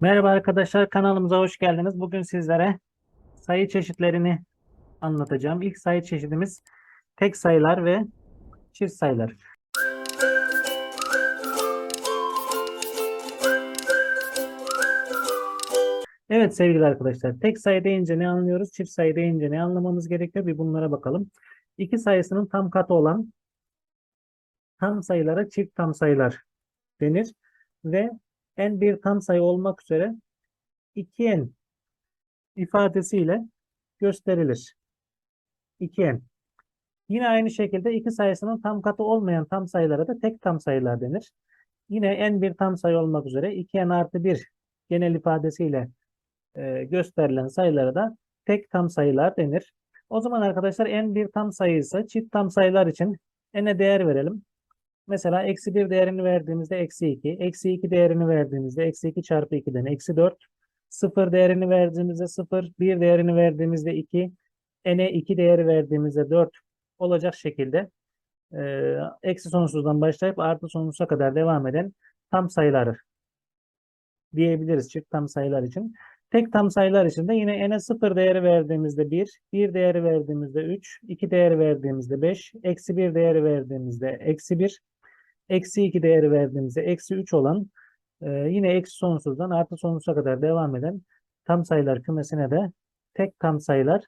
Merhaba arkadaşlar kanalımıza hoş geldiniz. Bugün sizlere sayı çeşitlerini anlatacağım. İlk sayı çeşidimiz tek sayılar ve çift sayılar. Evet sevgili arkadaşlar tek sayı deyince ne anlıyoruz? Çift sayı deyince ne anlamamız gerekiyor? Bir bunlara bakalım. İki sayısının tam katı olan tam sayılara çift tam sayılar denir ve n bir tam sayı olmak üzere 2n ifadesiyle gösterilir. 2n. Yine aynı şekilde iki sayısının tam katı olmayan tam sayılara da tek tam sayılar denir. Yine n bir tam sayı olmak üzere 2n artı 1 genel ifadesiyle e, gösterilen sayılara da tek tam sayılar denir. O zaman arkadaşlar n bir tam sayıysa çift tam sayılar için n'e değer verelim. Mesela eksi 1 değerini verdiğimizde eksi 2. Eksi 2 değerini verdiğimizde eksi 2 çarpı 2'den eksi 4. 0 değerini verdiğimizde 0. 1 değerini verdiğimizde 2. N'e 2 değeri verdiğimizde 4 olacak şekilde e, eksi sonsuzdan başlayıp artı sonsuza kadar devam eden tam sayıları diyebiliriz çift tam sayılar için. Tek tam sayılar için de yine n'e 0 değeri verdiğimizde 1, 1 değeri verdiğimizde 3, 2 değeri verdiğimizde 5, eksi 1 değeri verdiğimizde eksi 1, eksi 2 değeri verdiğimizde eksi 3 olan e, yine eksi sonsuzdan artı sonsuza kadar devam eden tam sayılar kümesine de tek tam sayılar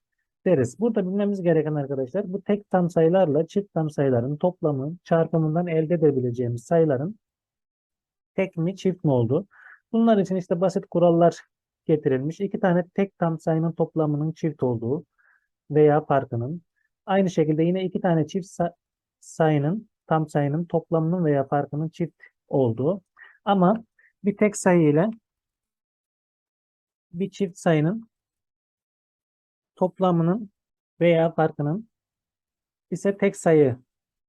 deriz. Burada bilmemiz gereken arkadaşlar bu tek tam sayılarla çift tam sayıların toplamı çarpımından elde edebileceğimiz sayıların tek mi çift mi olduğu. Bunlar için işte basit kurallar getirilmiş. İki tane tek tam sayının toplamının çift olduğu veya farkının. Aynı şekilde yine iki tane çift sa- sayının tam sayının toplamının veya farkının çift olduğu. Ama bir tek sayı ile bir çift sayının toplamının veya farkının ise tek sayı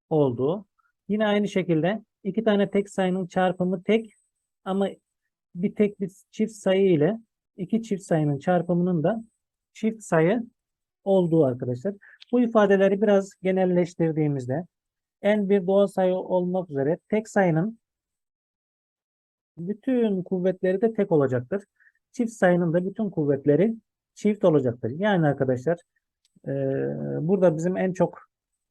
olduğu. Yine aynı şekilde iki tane tek sayının çarpımı tek ama bir tek bir çift sayı ile iki çift sayının çarpımının da çift sayı olduğu arkadaşlar. Bu ifadeleri biraz genelleştirdiğimizde n bir doğal sayı olmak üzere tek sayının bütün kuvvetleri de tek olacaktır. Çift sayının da bütün kuvvetleri çift olacaktır. Yani arkadaşlar e, burada bizim en çok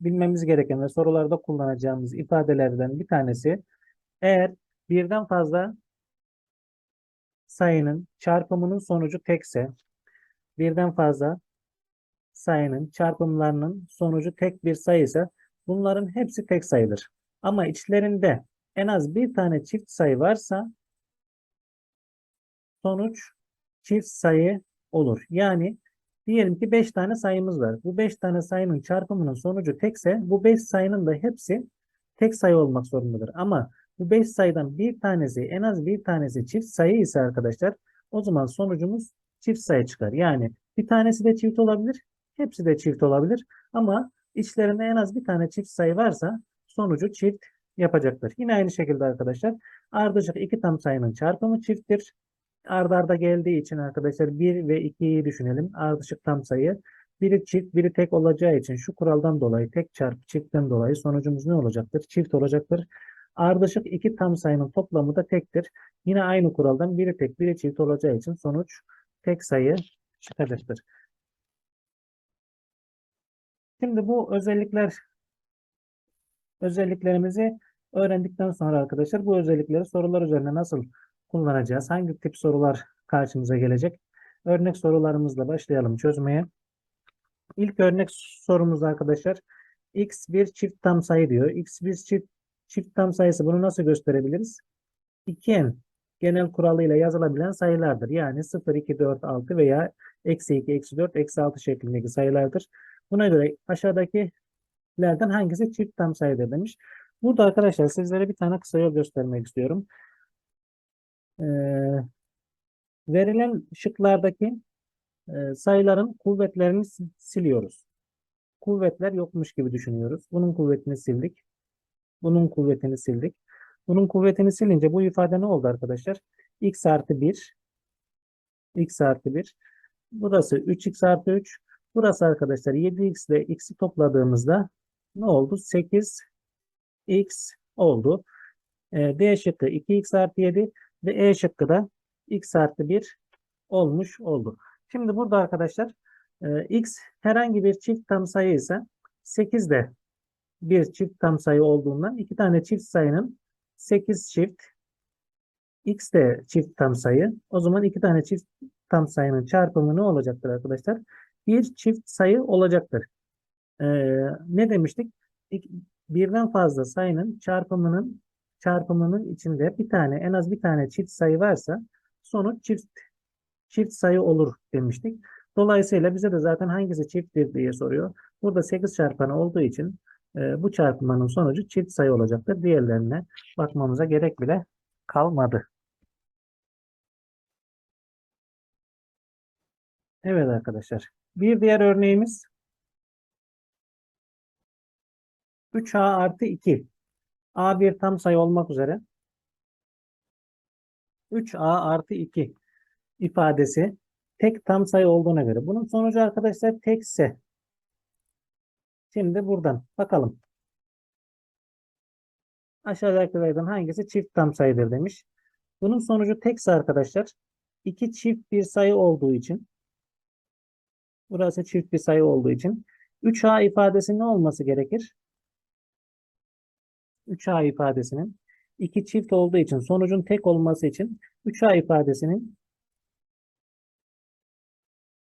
bilmemiz gereken ve sorularda kullanacağımız ifadelerden bir tanesi eğer birden fazla sayının çarpımının sonucu tekse birden fazla sayının çarpımlarının sonucu tek bir sayı ise bunların hepsi tek sayıdır. Ama içlerinde en az bir tane çift sayı varsa sonuç çift sayı olur. Yani diyelim ki 5 tane sayımız var. Bu 5 tane sayının çarpımının sonucu tekse bu 5 sayının da hepsi tek sayı olmak zorundadır. Ama bu 5 sayıdan bir tanesi en az bir tanesi çift sayı ise arkadaşlar o zaman sonucumuz çift sayı çıkar. Yani bir tanesi de çift olabilir, hepsi de çift olabilir ama içlerinde en az bir tane çift sayı varsa sonucu çift yapacaktır. Yine aynı şekilde arkadaşlar ardışık iki tam sayının çarpımı çifttir. Arda arda geldiği için arkadaşlar 1 ve 2'yi düşünelim. Ardışık tam sayı. Biri çift, biri tek olacağı için şu kuraldan dolayı tek çarpı çiftten dolayı sonucumuz ne olacaktır? Çift olacaktır. Ardışık iki tam sayının toplamı da tektir. Yine aynı kuraldan biri tek, biri çift olacağı için sonuç tek sayı çıkacaktır. Şimdi bu özellikler özelliklerimizi öğrendikten sonra arkadaşlar bu özellikleri sorular üzerine nasıl kullanacağız? Hangi tip sorular karşımıza gelecek? Örnek sorularımızla başlayalım çözmeye. İlk örnek sorumuz arkadaşlar x bir çift tam sayı diyor. x bir çift çift tam sayısı bunu nasıl gösterebiliriz? 2n genel kuralıyla yazılabilen sayılardır. Yani 0, 2, 4, 6 veya eksi 2, eksi 4, eksi 6 şeklindeki sayılardır. Buna göre aşağıdakilerden hangisi çift tam sayıdır demiş. Burada arkadaşlar sizlere bir tane kısa yol göstermek istiyorum. Ee, verilen şıklardaki e, sayıların kuvvetlerini si- siliyoruz. Kuvvetler yokmuş gibi düşünüyoruz. Bunun kuvvetini sildik. Bunun kuvvetini sildik. Bunun kuvvetini silince bu ifade ne oldu arkadaşlar? x artı 1 x artı 1 burası 3x artı 3 burası arkadaşlar 7x ile x'i topladığımızda ne oldu? 8x oldu. Ee, D şıkkı 2x artı 7 ve E şıkkı da x artı 1 olmuş oldu. Şimdi burada arkadaşlar e, x herhangi bir çift tam sayı ise 8 de bir çift tam sayı olduğundan iki tane çift sayının 8 çift x de çift tam sayı. O zaman iki tane çift tam sayının çarpımı ne olacaktır arkadaşlar? Bir çift sayı olacaktır. Ee, ne demiştik? İk- Birden fazla sayının çarpımının çarpımının içinde bir tane en az bir tane çift sayı varsa sonuç çift çift sayı olur demiştik. Dolayısıyla bize de zaten hangisi çifttir diye soruyor. Burada 8 çarpanı olduğu için e, bu çarpmanın sonucu çift sayı olacaktır. Diğerlerine bakmamıza gerek bile kalmadı. Evet arkadaşlar. Bir diğer örneğimiz 3a artı 2. a bir tam sayı olmak üzere 3a artı 2 ifadesi tek tam sayı olduğuna göre. Bunun sonucu arkadaşlar tekse. Şimdi buradan bakalım. Aşağıdakilerden hangisi çift tam sayıdır demiş. Bunun sonucu tekse arkadaşlar. iki çift bir sayı olduğu için burası çift bir sayı olduğu için 3a ifadesinin ne olması gerekir? 3a ifadesinin iki çift olduğu için sonucun tek olması için 3a ifadesinin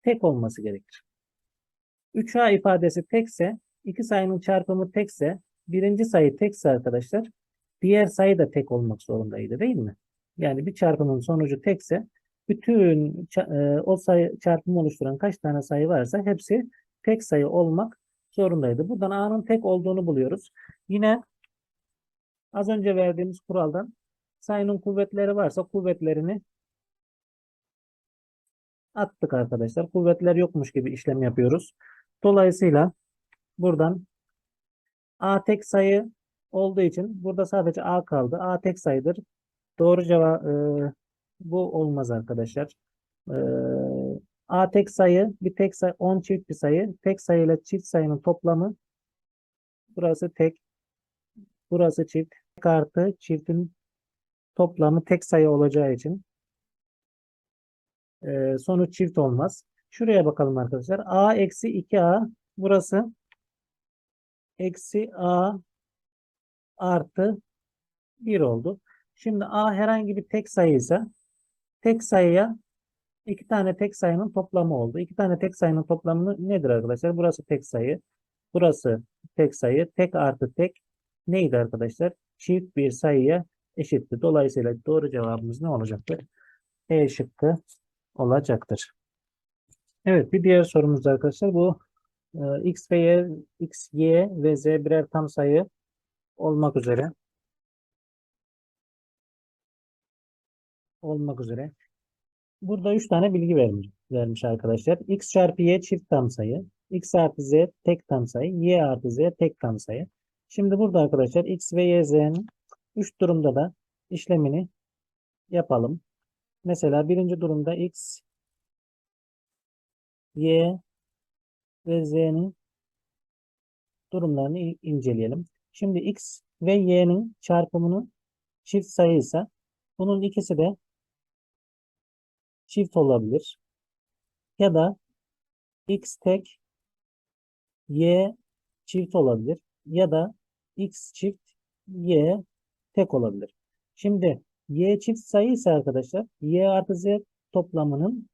tek olması gerekir. 3a ifadesi tekse, iki sayının çarpımı tekse, birinci sayı tekse arkadaşlar, diğer sayı da tek olmak zorundaydı değil mi? Yani bir çarpımın sonucu tekse, bütün e, o sayı çarpımı oluşturan kaç tane sayı varsa hepsi tek sayı olmak zorundaydı. Buradan a'nın tek olduğunu buluyoruz. Yine az önce verdiğimiz kuraldan sayının kuvvetleri varsa kuvvetlerini attık arkadaşlar. Kuvvetler yokmuş gibi işlem yapıyoruz. Dolayısıyla buradan A tek sayı olduğu için burada sadece A kaldı. A tek sayıdır. Doğru cevap e, bu olmaz arkadaşlar. E, A tek sayı bir tek sayı 10 çift bir sayı. Tek sayı ile çift sayının toplamı burası tek burası çift. Tek artı çiftin toplamı tek sayı olacağı için e, sonuç çift olmaz. Şuraya bakalım arkadaşlar. A eksi 2A burası eksi A artı 1 oldu. Şimdi A herhangi bir tek sayıysa tek sayıya iki tane tek sayının toplamı oldu. İki tane tek sayının toplamı nedir arkadaşlar? Burası tek sayı. Burası tek sayı. Tek artı tek neydi arkadaşlar? Çift bir sayıya eşitti. Dolayısıyla doğru cevabımız ne olacaktır? E şıkkı olacaktır. Evet bir diğer sorumuz arkadaşlar bu e, x ve y, x, y ve z birer tam sayı olmak üzere olmak üzere. Burada 3 tane bilgi vermiş, vermiş arkadaşlar. x çarpı y çift tam sayı. x artı z tek tam sayı. y artı z tek tam sayı. Şimdi burada arkadaşlar x ve y, z'nin 3 durumda da işlemini yapalım. Mesela birinci durumda x, y ve z'nin durumlarını inceleyelim. Şimdi x ve y'nin çarpımını çift sayıysa bunun ikisi de çift olabilir. Ya da x tek y çift olabilir. Ya da x çift y tek olabilir. Şimdi y çift sayı ise arkadaşlar y artı z toplamının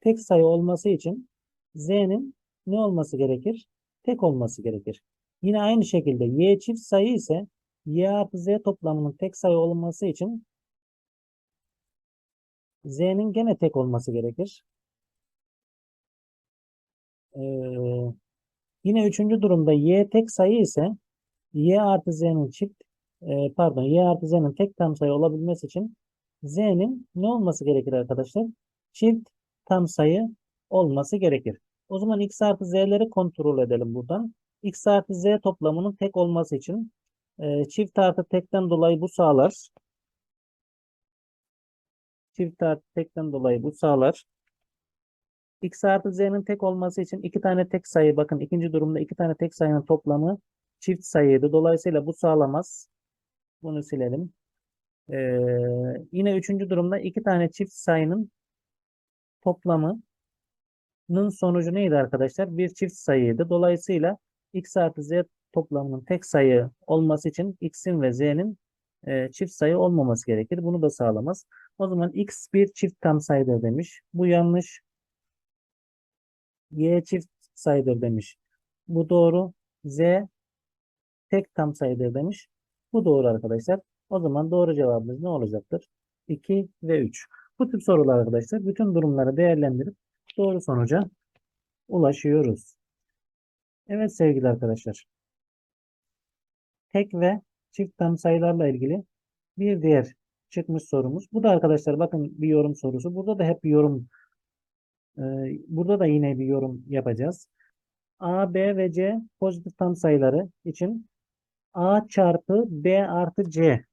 tek sayı olması için z'nin ne olması gerekir? Tek olması gerekir. Yine aynı şekilde y çift sayı ise y artı z toplamının tek sayı olması için z'nin gene tek olması gerekir. Ee, yine üçüncü durumda y tek sayı ise y artı z'nin çift e, pardon y artı z'nin tek tam sayı olabilmesi için z'nin ne olması gerekir arkadaşlar? Çift tam sayı olması gerekir. O zaman x artı z'leri kontrol edelim buradan. x artı z toplamının tek olması için e, çift artı tekten dolayı bu sağlar. Çift tekten dolayı bu sağlar. x artı z'nin tek olması için iki tane tek sayı bakın ikinci durumda iki tane tek sayının toplamı çift sayıydı. Dolayısıyla bu sağlamaz. Bunu silelim. Ee, yine üçüncü durumda iki tane çift sayının toplamının sonucu neydi arkadaşlar? Bir çift sayıydı. Dolayısıyla x artı z toplamının tek sayı olması için x'in ve z'nin e, çift sayı olmaması gerekir. Bunu da sağlamaz. O zaman x bir çift tam sayıdır demiş. Bu yanlış. y çift sayıdır demiş. Bu doğru. z tek tam sayıdır demiş. Bu doğru arkadaşlar. O zaman doğru cevabımız ne olacaktır? 2 ve 3. Bu tip sorular arkadaşlar bütün durumları değerlendirip doğru sonuca ulaşıyoruz. Evet sevgili arkadaşlar. Tek ve çift tam sayılarla ilgili bir diğer çıkmış sorumuz. Bu da arkadaşlar bakın bir yorum sorusu. Burada da hep bir yorum e, burada da yine bir yorum yapacağız. A, B ve C pozitif tam sayıları için A çarpı B artı C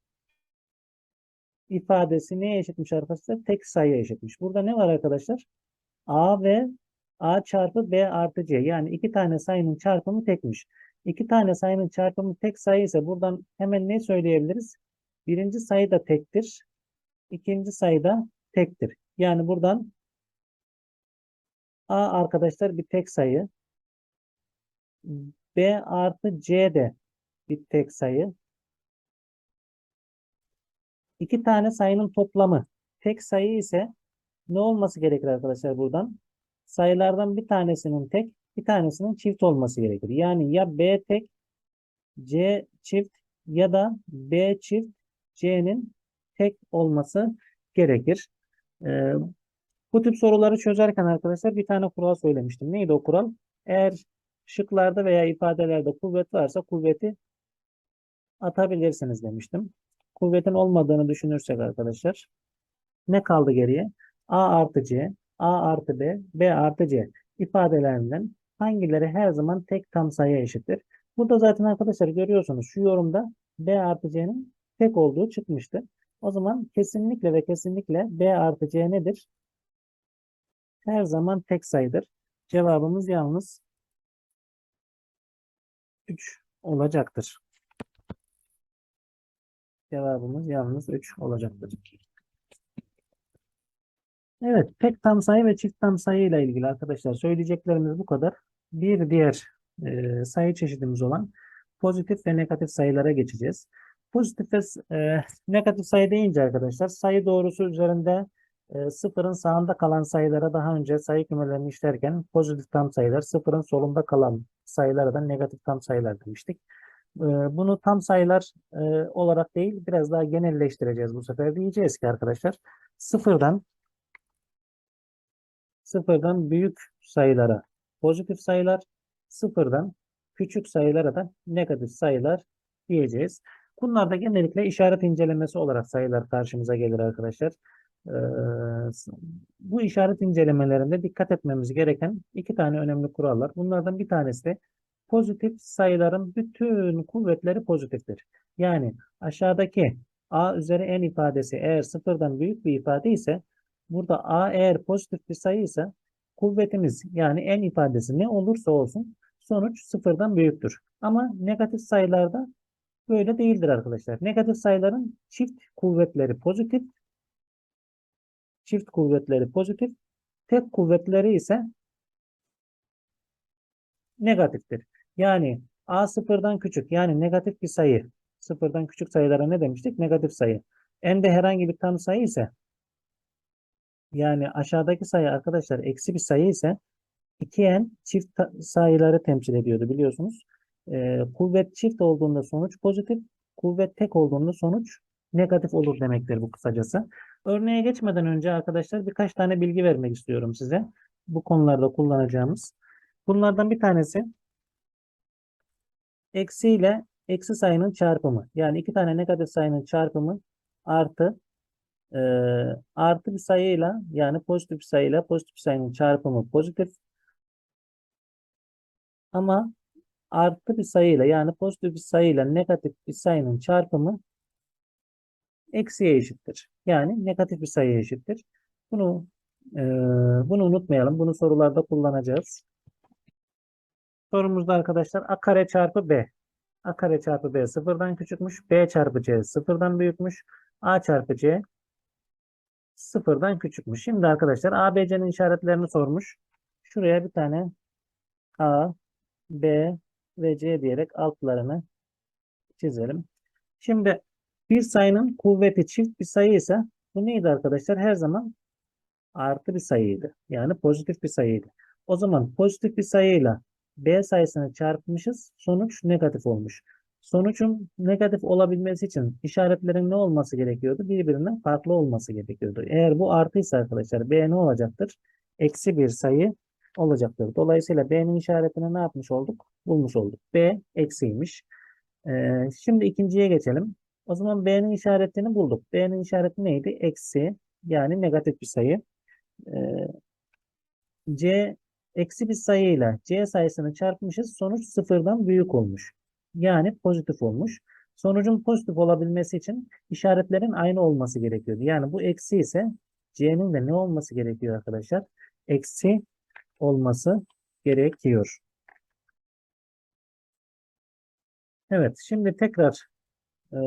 ifadesi neye eşitmiş arkadaşlar? Tek sayıya eşitmiş. Burada ne var arkadaşlar? A ve A çarpı B artı C. Yani iki tane sayının çarpımı tekmiş. İki tane sayının çarpımı tek sayı ise buradan hemen ne söyleyebiliriz? Birinci sayı da tektir. İkinci sayı da tektir. Yani buradan A arkadaşlar bir tek sayı. B artı C de bir tek sayı. İki tane sayının toplamı tek sayı ise ne olması gerekir arkadaşlar buradan? Sayılardan bir tanesinin tek, bir tanesinin çift olması gerekir. Yani ya B tek, C çift ya da B çift C'nin tek olması gerekir. Ee, bu tip soruları çözerken arkadaşlar bir tane kural söylemiştim. Neydi o kural? Eğer şıklarda veya ifadelerde kuvvet varsa kuvveti atabilirsiniz demiştim. Kuvvetin olmadığını düşünürsek arkadaşlar ne kaldı geriye? A artı C, A artı B, B artı C ifadelerinden hangileri her zaman tek tam sayıya eşittir? Burada zaten arkadaşlar görüyorsunuz şu yorumda B artı C'nin tek olduğu çıkmıştı. O zaman kesinlikle ve kesinlikle B artı C nedir? Her zaman tek sayıdır. Cevabımız yalnız 3 olacaktır. Cevabımız yalnız 3 olacaktır. Evet, tek tam sayı ve çift tam sayı ile ilgili arkadaşlar söyleyeceklerimiz bu kadar. Bir diğer e, sayı çeşidimiz olan pozitif ve negatif sayılara geçeceğiz. Pozitif ve e, negatif sayı deyince arkadaşlar sayı doğrusu üzerinde e, sıfırın sağında kalan sayılara daha önce sayı kümelerini işlerken pozitif tam sayılar, sıfırın solunda kalan sayılara da negatif tam sayılar demiştik. E, bunu tam sayılar e, olarak değil biraz daha genelleştireceğiz bu sefer. Diyeceğiz ki arkadaşlar sıfırdan sıfırdan büyük sayılara pozitif sayılar, sıfırdan küçük sayılara da negatif sayılar diyeceğiz. Bunlar da genellikle işaret incelemesi olarak sayılar karşımıza gelir arkadaşlar. Ee, bu işaret incelemelerinde dikkat etmemiz gereken iki tane önemli kural var. Bunlardan bir tanesi de pozitif sayıların bütün kuvvetleri pozitiftir. Yani aşağıdaki a üzeri n ifadesi eğer sıfırdan büyük bir ifade ise burada a eğer pozitif bir sayı ise kuvvetimiz yani n ifadesi ne olursa olsun sonuç sıfırdan büyüktür. Ama negatif sayılarda böyle değildir arkadaşlar. Negatif sayıların çift kuvvetleri pozitif, çift kuvvetleri pozitif, tek kuvvetleri ise negatiftir. Yani a sıfırdan küçük yani negatif bir sayı. Sıfırdan küçük sayılara ne demiştik? Negatif sayı. N'de herhangi bir tam sayı ise yani aşağıdaki sayı arkadaşlar eksi bir sayı ise 2n çift sayıları temsil ediyordu biliyorsunuz. Ee, kuvvet çift olduğunda sonuç pozitif, kuvvet tek olduğunda sonuç negatif olur demektir bu kısacası. Örneğe geçmeden önce arkadaşlar birkaç tane bilgi vermek istiyorum size. Bu konularda kullanacağımız. Bunlardan bir tanesi eksi ile eksi sayının çarpımı. Yani iki tane negatif sayının çarpımı artı e, artı bir sayıyla yani pozitif bir sayıyla pozitif bir sayının çarpımı pozitif ama artı bir sayıyla yani pozitif bir sayıyla negatif bir sayının çarpımı eksiye eşittir. Yani negatif bir sayıya eşittir. Bunu e, bunu unutmayalım. Bunu sorularda kullanacağız. Sorumuzda arkadaşlar a kare çarpı b. a kare çarpı b sıfırdan küçükmüş. b çarpı c sıfırdan büyükmüş. A çarpı C sıfırdan küçükmüş. Şimdi arkadaşlar A, B, C'nin işaretlerini sormuş. Şuraya bir tane A, B ve C diyerek altlarını çizelim. Şimdi bir sayının kuvveti çift bir sayı ise bu neydi arkadaşlar? Her zaman artı bir sayıydı. Yani pozitif bir sayıydı. O zaman pozitif bir sayıyla B sayısını çarpmışız. Sonuç negatif olmuş. Sonucun negatif olabilmesi için işaretlerin ne olması gerekiyordu? Birbirinden farklı olması gerekiyordu. Eğer bu artıysa arkadaşlar B ne olacaktır? Eksi bir sayı olacaktır. Dolayısıyla B'nin işaretini ne yapmış olduk? Bulmuş olduk. B eksiymiş. Ee, şimdi ikinciye geçelim. O zaman B'nin işaretini bulduk. B'nin işareti neydi? Eksi yani negatif bir sayı. Ee, C eksi bir sayıyla C sayısını çarpmışız. Sonuç sıfırdan büyük olmuş. Yani pozitif olmuş. Sonucun pozitif olabilmesi için işaretlerin aynı olması gerekiyordu. Yani bu eksi ise C'nin de ne olması gerekiyor arkadaşlar? Eksi olması gerekiyor. Evet, şimdi tekrar e,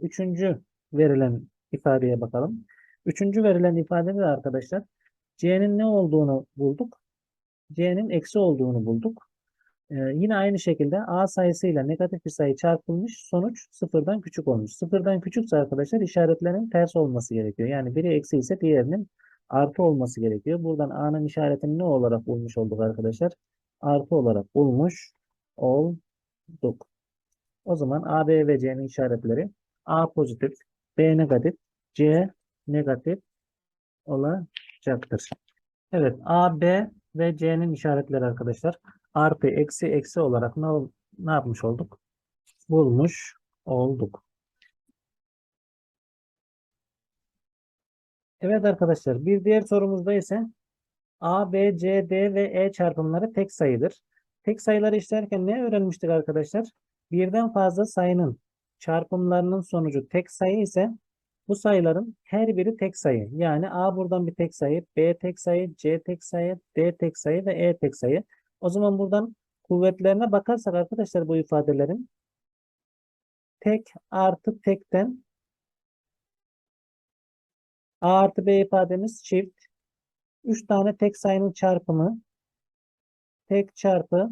üçüncü verilen ifadeye bakalım. Üçüncü verilen ifadede de arkadaşlar C'nin ne olduğunu bulduk. C'nin eksi olduğunu bulduk. Ee, yine aynı şekilde A sayısıyla negatif bir sayı çarpılmış. Sonuç sıfırdan küçük olmuş. Sıfırdan küçükse arkadaşlar işaretlerin ters olması gerekiyor. Yani biri eksi ise diğerinin artı olması gerekiyor. Buradan A'nın işaretini ne olarak bulmuş olduk arkadaşlar? Artı olarak bulmuş olduk. O zaman A, B ve C'nin işaretleri A pozitif, B negatif, C negatif olacaktır. Evet A, B ve C'nin işaretleri arkadaşlar artı, eksi, eksi olarak ne, ne yapmış olduk? Bulmuş olduk. Evet arkadaşlar bir diğer sorumuzda ise A, B, C, D ve E çarpımları tek sayıdır. Tek sayıları işlerken ne öğrenmiştik arkadaşlar? Birden fazla sayının çarpımlarının sonucu tek sayı ise bu sayıların her biri tek sayı. Yani A buradan bir tek sayı, B tek sayı, C tek sayı, D tek sayı ve E tek sayı. O zaman buradan kuvvetlerine bakarsak arkadaşlar bu ifadelerin tek artı tekten A artı B ifademiz çift. 3 tane tek sayının çarpımı tek çarpı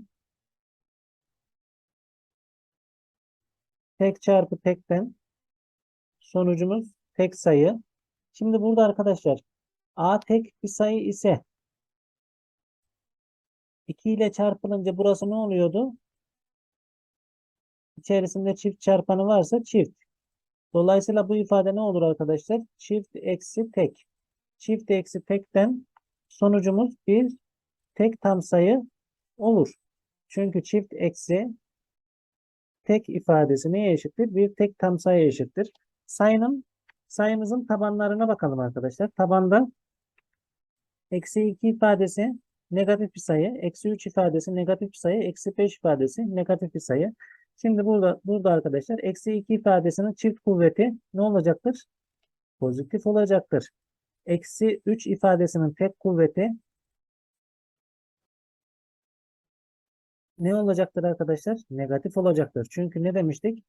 tek çarpı tekten sonucumuz tek sayı. Şimdi burada arkadaşlar A tek bir sayı ise 2 ile çarpılınca burası ne oluyordu? İçerisinde çift çarpanı varsa çift. Dolayısıyla bu ifade ne olur arkadaşlar? Çift eksi tek. Çift eksi tekten sonucumuz bir tek tam sayı olur. Çünkü çift eksi tek ifadesi neye eşittir? Bir tek tam sayı eşittir. Sayının sayımızın tabanlarına bakalım arkadaşlar. Tabanda eksi 2 ifadesi negatif bir sayı, eksi 3 ifadesi negatif bir sayı, eksi 5 ifadesi negatif bir sayı. Şimdi burada burada arkadaşlar eksi 2 ifadesinin çift kuvveti ne olacaktır? Pozitif olacaktır. Eksi 3 ifadesinin tek kuvveti ne olacaktır arkadaşlar? Negatif olacaktır. Çünkü ne demiştik?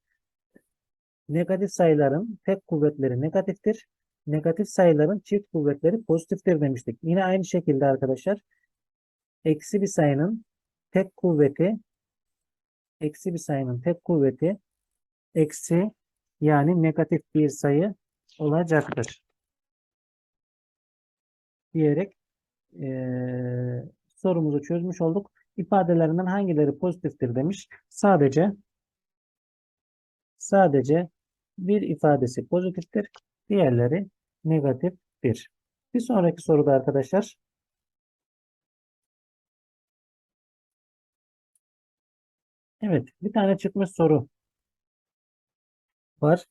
Negatif sayıların tek kuvvetleri negatiftir. Negatif sayıların çift kuvvetleri pozitiftir demiştik. Yine aynı şekilde arkadaşlar eksi bir sayının tek kuvveti eksi bir sayının tek kuvveti eksi yani negatif bir sayı olacaktır. Diyerek eee, sorumuzu çözmüş olduk. İfadelerinden hangileri pozitiftir demiş. Sadece sadece bir ifadesi pozitiftir. Diğerleri negatiftir. Bir sonraki soruda arkadaşlar Evet, bir tane çıkmış soru var.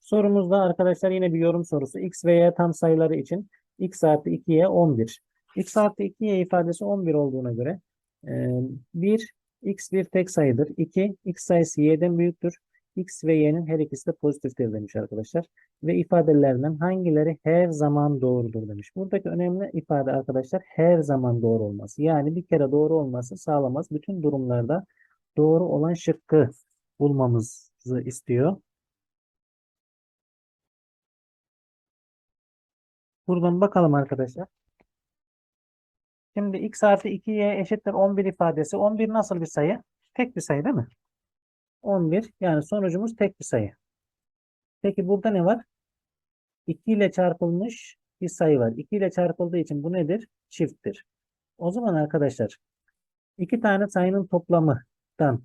Sorumuzda arkadaşlar yine bir yorum sorusu. X ve Y tam sayıları için X artı 2Y 11. X artı 2Y ifadesi 11 olduğuna göre e, 1 X bir tek sayıdır. 2 X sayısı Y'den büyüktür. X ve Y'nin her ikisi de pozitiftir demiş arkadaşlar. Ve ifadelerinden hangileri her zaman doğrudur demiş. Buradaki önemli ifade arkadaşlar her zaman doğru olması. Yani bir kere doğru olması sağlamaz. Bütün durumlarda doğru olan şıkkı bulmamızı istiyor. Buradan bakalım arkadaşlar. Şimdi x artı 2y eşittir 11 ifadesi. 11 nasıl bir sayı? Tek bir sayı değil mi? 11 yani sonucumuz tek bir sayı. Peki burada ne var? 2 ile çarpılmış bir sayı var. 2 ile çarpıldığı için bu nedir? Çifttir. O zaman arkadaşlar iki tane sayının toplamından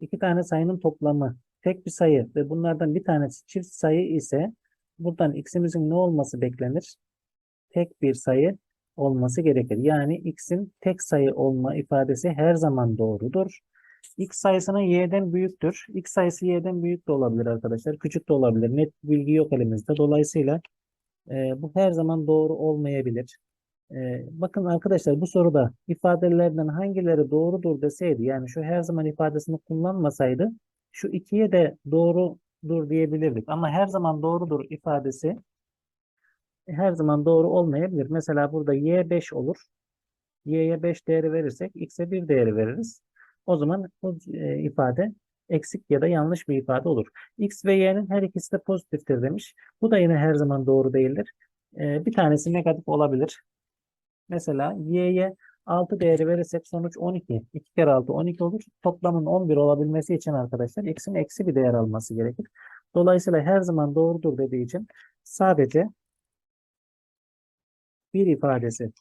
iki tane sayının toplamı tek bir sayı ve bunlardan bir tanesi çift sayı ise buradan x'imizin ne olması beklenir? Tek bir sayı olması gerekir. Yani x'in tek sayı olma ifadesi her zaman doğrudur. x sayısının y'den büyüktür. x sayısı y'den büyük de olabilir arkadaşlar. Küçük de olabilir. Net bilgi yok elimizde. Dolayısıyla e, bu her zaman doğru olmayabilir. E, bakın arkadaşlar bu soruda ifadelerden hangileri doğrudur deseydi yani şu her zaman ifadesini kullanmasaydı şu ikiye de doğrudur diyebilirdik. Ama her zaman doğrudur ifadesi her zaman doğru olmayabilir. Mesela burada y 5 olur. y'ye 5 değeri verirsek x'e 1 değeri veririz. O zaman bu e, ifade eksik ya da yanlış bir ifade olur. X ve y'nin her ikisi de pozitiftir demiş. Bu da yine her zaman doğru değildir. E, bir tanesi negatif olabilir. Mesela y'ye 6 değeri verirsek sonuç 12. 2 kere 6 12 olur. Toplamın 11 olabilmesi için arkadaşlar x'in eksi bir değer alması gerekir. Dolayısıyla her zaman doğrudur dediği için sadece bir ifadesi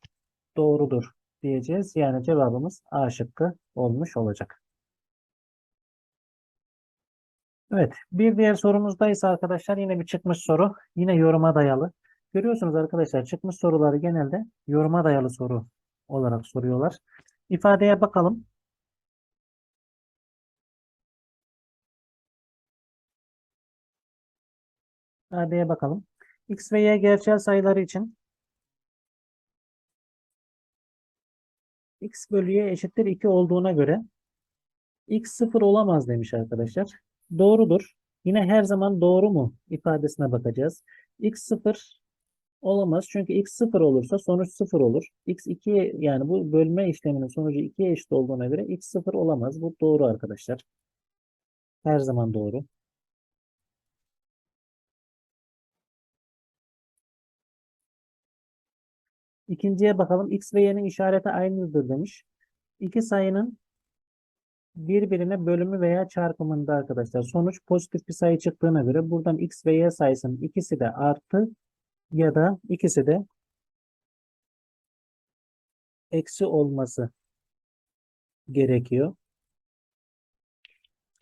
doğrudur diyeceğiz. Yani cevabımız A şıkkı olmuş olacak. Evet, bir diğer sorumuzda ise arkadaşlar yine bir çıkmış soru. Yine yoruma dayalı. Görüyorsunuz arkadaşlar çıkmış soruları genelde yoruma dayalı soru olarak soruyorlar. İfadeye bakalım. İfadeye bakalım. X ve Y gerçel sayıları için x bölü y eşittir 2 olduğuna göre x 0 olamaz demiş arkadaşlar. Doğrudur. Yine her zaman doğru mu ifadesine bakacağız. x 0 olamaz. Çünkü x 0 olursa sonuç 0 olur. x 2'ye yani bu bölme işleminin sonucu 2'ye eşit olduğuna göre x 0 olamaz. Bu doğru arkadaşlar. Her zaman doğru. İkinciye bakalım. X ve y'nin işareti aynıdır demiş. İki sayının birbirine bölümü veya çarpımında arkadaşlar. Sonuç pozitif bir sayı çıktığına göre buradan x ve y sayısının ikisi de artı ya da ikisi de eksi olması gerekiyor.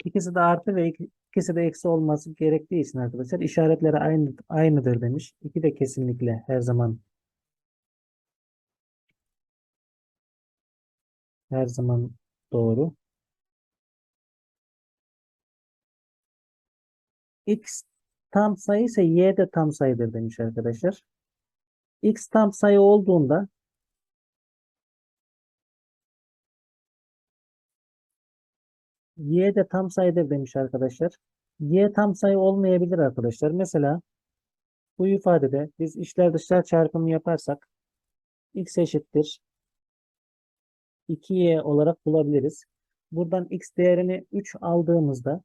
İkisi de artı ve ikisi de eksi olması gerektiği için arkadaşlar işaretleri aynı, aynıdır demiş. İki de kesinlikle her zaman Her zaman doğru. X tam sayı ise Y de tam sayıdır demiş arkadaşlar. X tam sayı olduğunda Y de tam sayıdır demiş arkadaşlar. Y tam sayı olmayabilir arkadaşlar. Mesela bu ifadede biz içler dışlar çarpımı yaparsak x eşittir 2y olarak bulabiliriz. Buradan x değerini 3 aldığımızda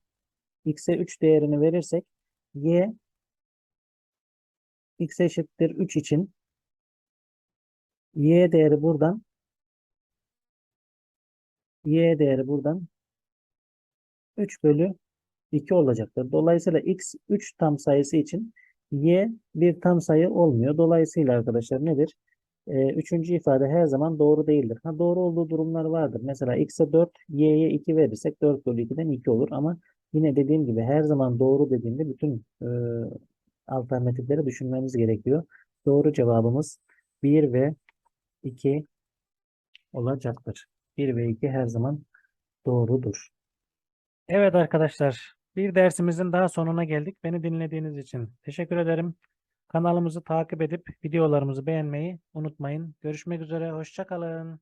x'e 3 değerini verirsek y x eşittir 3 için y değeri buradan y değeri buradan 3 bölü 2 olacaktır. Dolayısıyla x 3 tam sayısı için y bir tam sayı olmuyor. Dolayısıyla arkadaşlar nedir? e, üçüncü ifade her zaman doğru değildir. Ha, doğru olduğu durumlar vardır. Mesela x'e 4, y'ye 2 verirsek 4 bölü 2'den 2 olur. Ama yine dediğim gibi her zaman doğru dediğinde bütün e, alternatifleri düşünmemiz gerekiyor. Doğru cevabımız 1 ve 2 olacaktır. 1 ve 2 her zaman doğrudur. Evet arkadaşlar, bir dersimizin daha sonuna geldik. Beni dinlediğiniz için teşekkür ederim. Kanalımızı takip edip videolarımızı beğenmeyi unutmayın. Görüşmek üzere, hoşçakalın.